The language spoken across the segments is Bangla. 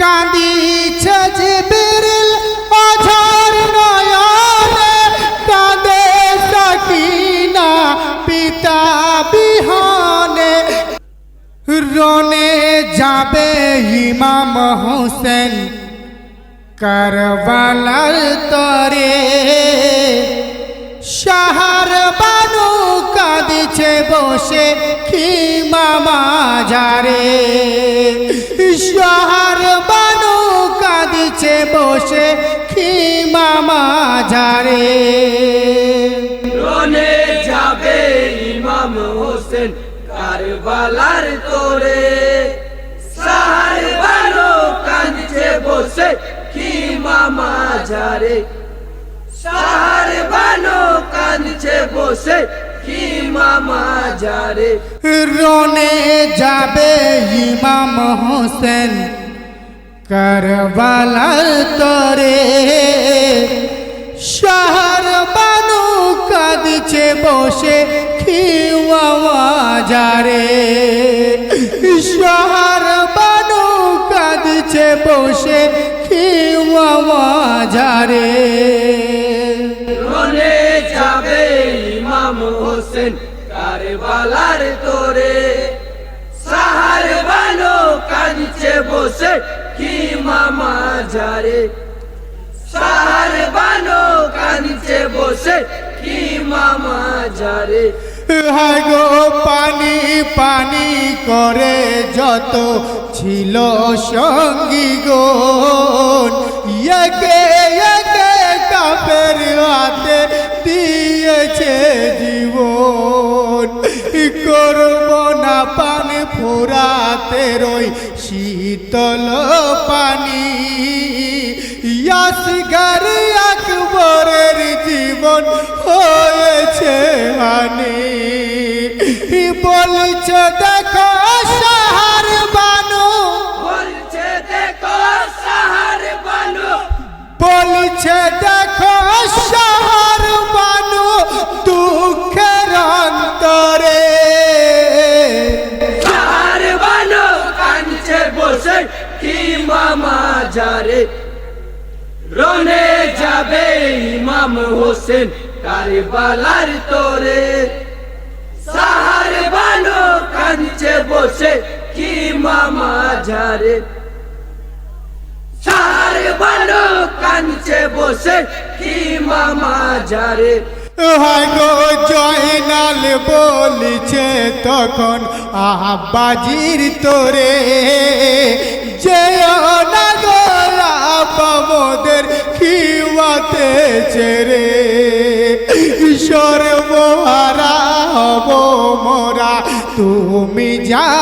কাঁদিছে জিবিরিল অঝর নয়নে, কাঁদে সাকিনা পিতা বিহনে। রনে যাবে ইমাম হোসেন কারবালার তরে। শাহার বানু কাঁদিছে বসে খিমা মাজারে শাহার বানু কাঁদিছে, বসে খিমা মাজারে রনে যাবে ইমাম হোসেন কারবালার তোরে। সাহার বানো কাঁদছে, বসে কি মামা যারে। সাহার বানো কাঁদছে, বসে রনে যাবে ইমাম হোসেন কারবালার তরে। শহর বানু কাঁদছে, বসে খিওয়া যারে। শহর বানু কাঁদছে, বসে খিওয়া কারবালার তোরে, সাহার বানো কাঁদছে বসে কি মামা যারে সাহার বানো কাঁদছে বসে কি মামা যারে হাগো পানি পানি করে যত ছিল সঙ্গী গন একে একে কাপের হাতে দিয়েছে জীবন। করব না পান ফোরাতে রই শীতল পানি। ইয়াসগার আকবরের জীবন হয়েছে হানি বলছে বলছে, দেখো সাহার বানু দুঃখের অন্তরে। সাহার বানো কাঁদছে বসে কি মামা যারে রনে যাবে ইমাম হোসেন কারবালার তোরে। সাহার বানো কাঁদছে বসে কি মামা যারে সাহার বানো কাঁদছে বসে, কি মামা যারে? হাগো জয়নাল বলিছে তখন, আব্বাজির তোরে যে নাগরাপমদের খিওয়াতে ছেড়ে সর্বহারা হব মোরা, তুমি জানো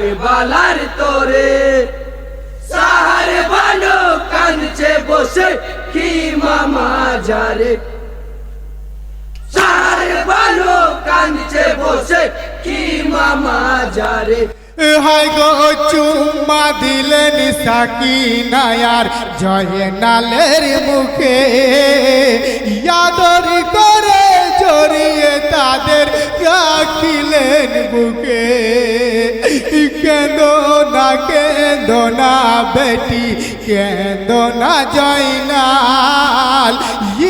কারবালার তোরে। সাহারে বানো কাঁদছে বসে কি মামা যারে। সাহারে বানো কাঁদছে বসে কি মামা যারে। হাই গো চুম্মা দিলেন সাকিনায়ার জয়নালের মুখে। ইয়াদর করে জড়িয়ে তাদের রাখিলেন বুকে। কেন না কেন্দ না বেটি কেন্দ না জয়নাল।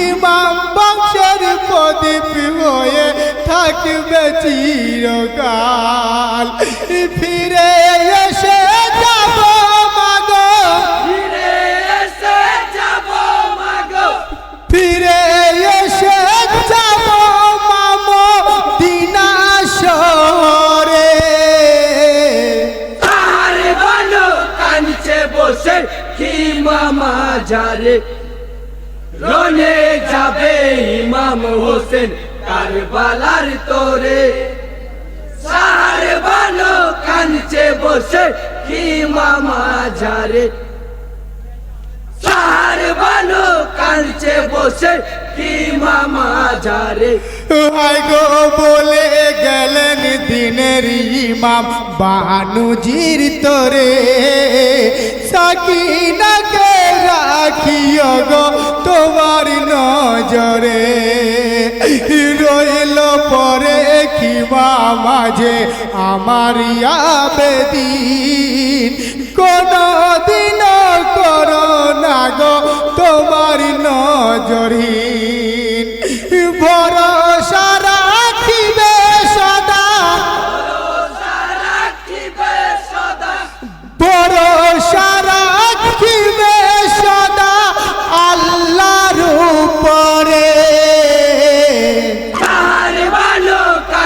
ইমাম বংশের প্রদীপ হয়ে থাকবে চিরকাল। ফিরে এসে মামা যারে রনে যাবে ইমাম হোসেন কারবালার তোরে। সাহার বসে কি মামা যারে সার বানো কানছে বসে কি মামা যারে হায় গো বলে গেলেন দিনের ইমাম। বানুজির তোরে সাকিনাকে রাখিও গো তোমার নজরে। রইল পরে খিমা মাঝে আমার আবেদিন। কোনো দিন করো না গো তোমার নজরহীন। ভরসা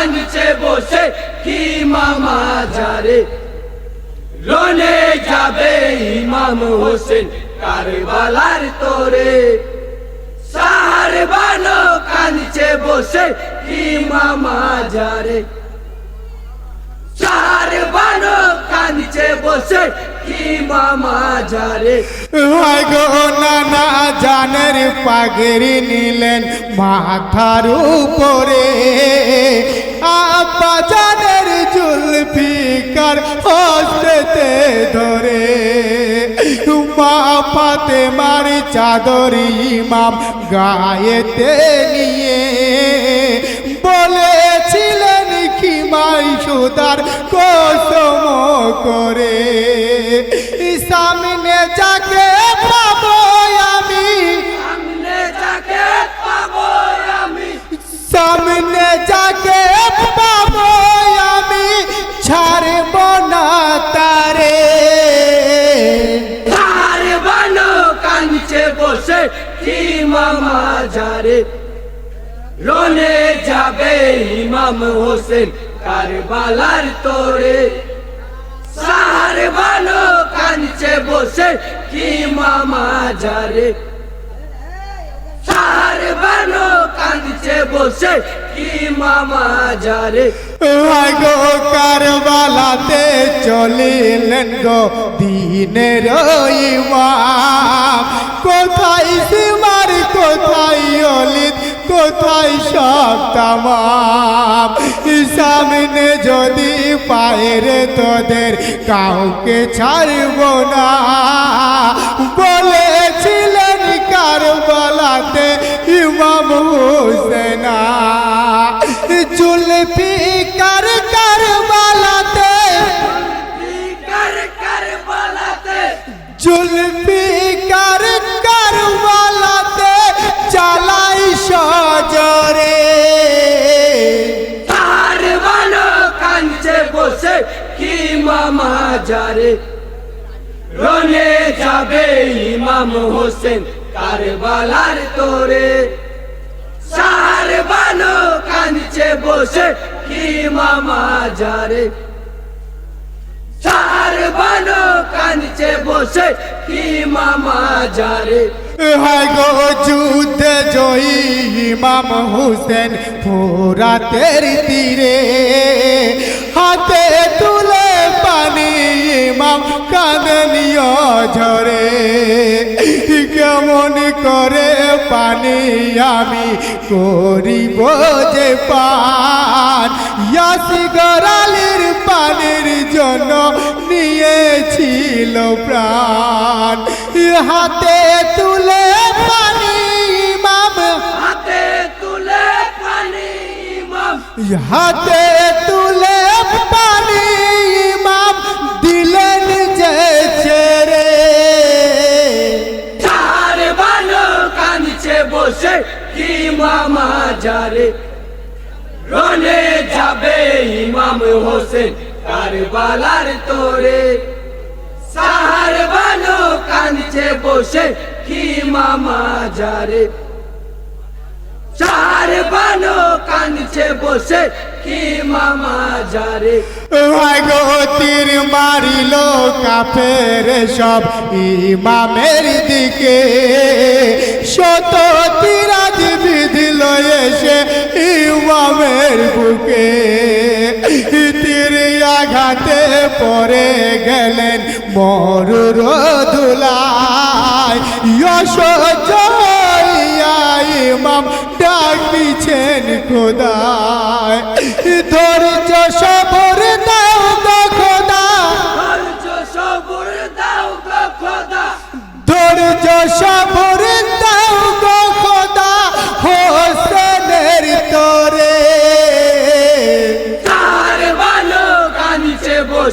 কাঁদছে বসে কি মামা যারে? রনে যাবে ইমাম হোসেন কারবালার তোরে। সার বানো কাঁদছে বসে কি মামা যারে? সার বানো বসে কি মামা যারে? গো নানা জানের পাগেরি নিলেন মাথার উপরে। হস্তেতে ধরে। মা পাতে মারি চাদর ইমাম গায়েতে নিয়ে। বলেছিলেন কি মাই সুদার কসম করে। সামনে যাকে পাবো আমি। সামনে যাকে পাবো আমি। সামনে যাকে মামা যারে রনে যাবে ইমাম হোসেন কারবালার তোরে। সার বানো কানছে বসে কি মামা যারে সার বানো কানছে বসে কি মামা গো, কারবালাতে চলিলেন গো দিনের কোথায় সীমার, কোথায় অলিত কোথায় সব তামাম। সামনে যদি পায়ের তোদের কাউকে ছাড়ব না জুলফি কার কারবালাতে। কার কারবালাতে। জুলফি কার কারবালাতে চালাই সজরে। তার বানো কাঞ্চে বসে কি মামা যারে? রনে যাবে ইমাম হোসেন কারবালার তোরে। বসে কি মামা যারে? সার বানো কাঞ্চে বসে কি মামা যারে? হায় গো যুদ্ধে জয়ী ইমাম হুসেন, ফোরাতের তীরে হাতে তুলে পানি, ইমাম কাঁদনীয় ঝরে। কেমন করে পানি আমি করিব যে পান। ইয়াসি গরালির পানির জন্য নিয়েছিল প্রাণ। হাতে তুলে পানি ইমাম। হাতে তুলে পানি ইমাম। হাতে তুলে পানি কি মামা যারে রনে যাবে ইমাম হোসেন কারবালার তোরে। সাহার বানো কাঁদছে বসে কি মামা যারে চার বানো কাঁদছে বসে কি মামা যারে গো তীর মারিল কাফের সব ইমামের দিকে। শত তিরাজ বিধিল ইমামের বুকে তীর আঘাতে পরে গেলেন মরুর ধুলায়। ইমাম ডাক দিছেন খোদায়।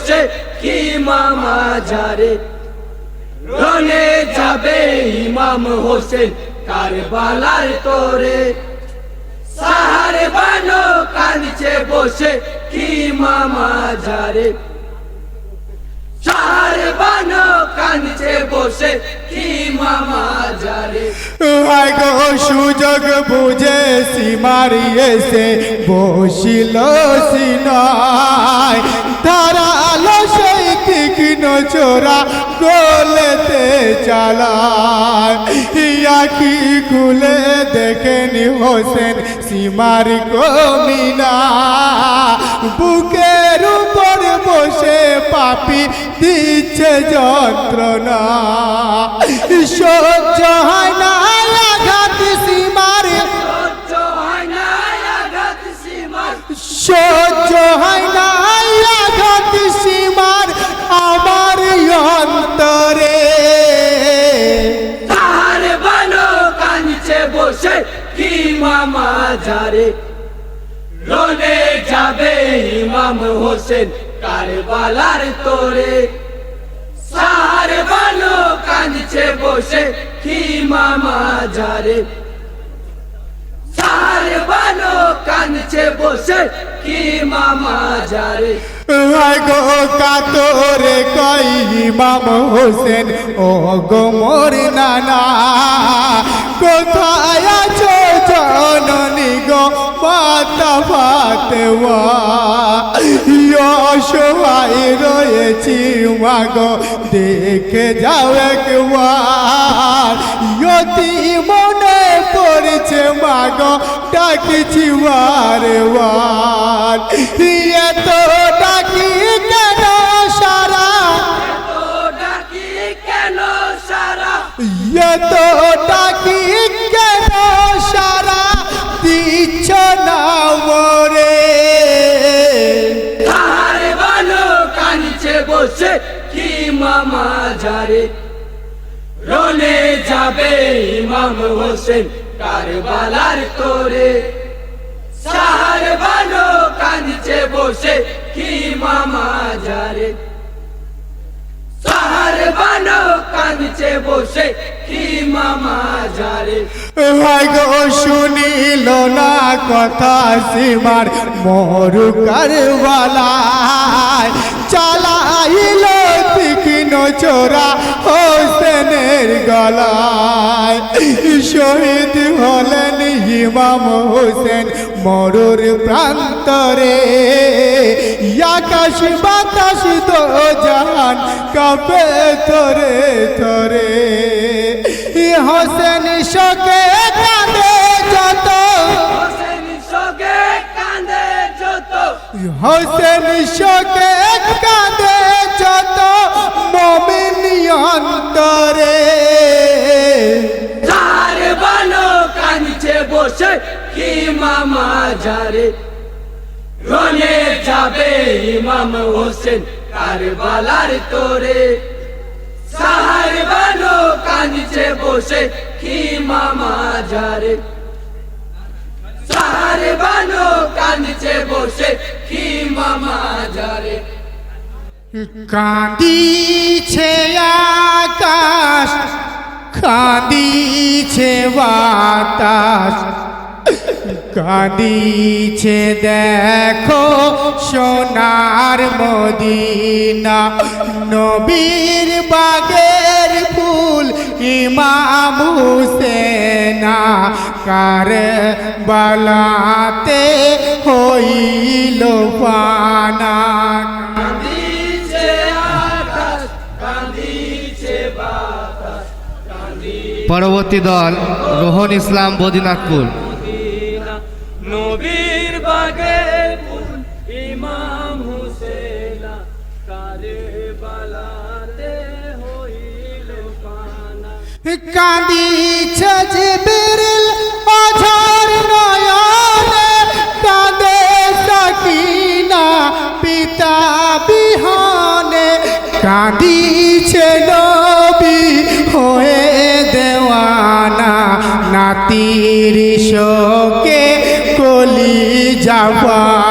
বসে কি মামা যারে রনে যাবে ইমাম হোসেন কারবালার তোরে। সাহার বানো কানিছে বসে, কি মামা যারে সাহার বানো কানিছে বসে, কি মামা সুযোগ বুঝে সীমারিয়েছে বসিল সিনায় তীক্ষ্ণ চোরা গোলেতে চালায়। ইয়াকি খুলে দেখেনি হোসেন সীমার কমিনা বুকের উপর বসে পাপি দিচ্ছে যন্ত্রণা। সহ্য হয় না বসে কি মামা যারে রনে যাবে ইমাম হোসেন, কারবালার তোরে। সার বানো কাঁদছে বসে, কি মামা যারে সার বানো কানিছে বসে, কি মামা যারে? গো কাতরে কই ইমাম হোসেন ও গো মোর নানা। কোথায় আছো জননী গো মাতা ফাতেওয়া অসহায় রয়েছি মাগো, দেখে যাও একবার। ইয়তি মনে পড়ছে মাগো ডাকছি বারে বার এত কেন সারা? সারা এত ডাকি কেন সারা? দিচ্ছ না মরে তাহার বানো কানিছে বসে কি মামা যারে? রনে যাবে ইমাম হোসেন। কারবালার তোরে। সাহার কানিছে বসে, কি মামা যারে। সাহার কানিছে বসে, কি মামা শুনিল না কথা সীমার মরু কারবালায়। চালাইল চোরা হোসেনের গলায়। শহীদ হলেন ইমাম হোসেন মরুর প্রান্তরে। আকাশ বাতাস দো জাহান কাপে থরে থরে। হোসেন শোকে কাঁদে হোসেন শোকে কাঁদে যত মমিন অন্তরে। তার বানো বসে, কি মামা যারে? রনে যাবে ইমাম হোসেন কারবালার তোরে। সাহার বানো কানিছে বসে, কি মামা যারে? সাহার বানো বসে কাঁদিছে আকাশ কাঁদিছে বাতাস কাঁদিছে দেখো সোনার মদিনা নবীর ফুল ইমাম হুসেনা কার বালাতে হইল পানা? পরবর্তী দল রোহন ইসলাম বদিনাথপুর। নবীর বাগে কাঁদিছে সাকিনা পিতা বিহনে। কাঁদিছে হয়ে দেওয়ানা নাতির শোকে কলি যাবানা